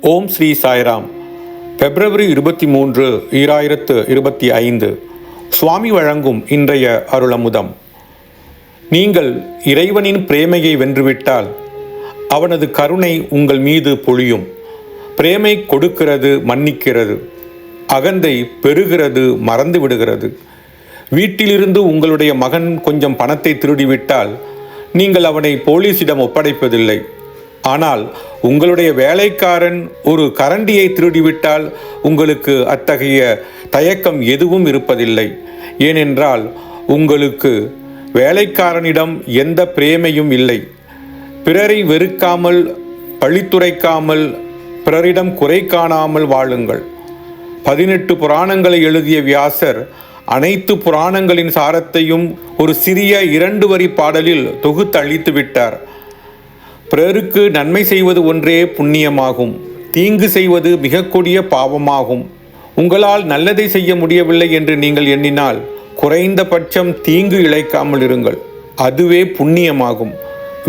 ஓம் ஸ்ரீ சாய்ராம். பிப்ரவரி இருபத்தி மூன்று ஈராயிரத்து இருபத்தி ஐந்து. சுவாமி வழங்கும் இன்றைய அருளமுதம். நீங்கள் இறைவனின் பிரேமையை வென்றுவிட்டால் அவனது கருணை உங்கள் மீது பொழியும். பிரேமை கொடுக்கிறது மன்னிக்கிறது. அகந்தை பெறுகிறது மறந்து விடுகிறது வீட்டிலிருந்து உங்களுடைய மகன் கொஞ்சம் பணத்தை திருடிவிட்டால் நீங்கள் அவனை போலீசிடம் ஒப்படைப்பதில்லை. ஆனால் உங்களுடைய வேலைக்காரன் ஒரு கரண்டியை திருடிவிட்டால் உங்களுக்கு அத்தகைய தயக்கம் எதுவும் இருப்பதில்லை. ஏனென்றால் உங்களுக்கு வேலைக்காரனிடம் எந்த பிரேமையும் இல்லை. பிறரை வெறுக்காமல் பழித்துரைக்காமல் பிறரிடம் குறை காணாமல் வாழுங்கள். பதினெட்டு புராணங்களை எழுதிய வியாசர் அனைத்து புராணங்களின் சாரத்தையும் ஒரு சிறிய இரண்டு வரி பாடலில் தொகுத்து அளித்து விட்டார். பிறருக்கு நன்மை செய்வது ஒன்றே புண்ணியமாகும். தீங்கு செய்வது மிக கொடிய பாவமாகும். உங்களால் நல்லதை செய்ய முடியவில்லை என்று நீங்கள் எண்ணினால் குறைந்தபட்சம் தீங்கு இழைக்காமல் இருங்கள். அதுவே புண்ணியமாகும்.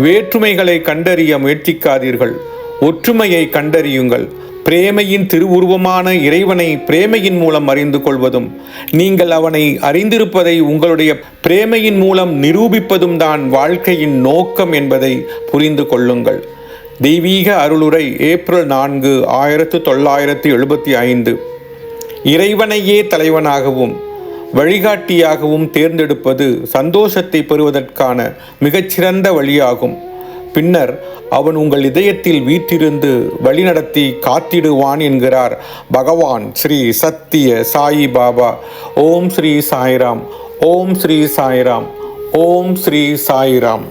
வேற்றுமைகளை கண்டறிய முயற்சிக்காதீர்கள். ஒற்றுமையை கண்டறியுங்கள். பிரேமையின் திருவுருவமான இறைவனை பிரேமையின் மூலம் அறிந்து கொள்வதும் நீங்கள் அவனை அறிந்திருப்பதை உங்களுடைய பிரேமையின் மூலம் நிரூபிப்பதும் தான் வாழ்க்கையின் நோக்கம் என்பதை புரிந்து கொள்ளுங்கள். தெய்வீக அருளுரை ஏப்ரல் நான்கு ஆயிரத்து தொள்ளாயிரத்து எழுபத்தி ஐந்து. இறைவனையே தலைவனாகவும் வழிகாட்டியாகவும் தேர்ந்தெடுப்பது சந்தோஷத்தை பெறுவதற்கான மிகச்சிறந்த வழியாகும். பின்னர் அவன் உங்கள் இதயத்தில் வீற்றிருந்து வழிநடத்தி காத்திடுவான் என்கிறார். பகவான் ஸ்ரீ சத்திய சாயி பாபா. ஓம் ஸ்ரீ சாய்ராம். ஓம் ஸ்ரீ சாய்ராம். ஓம் ஸ்ரீ சாய்ராம்.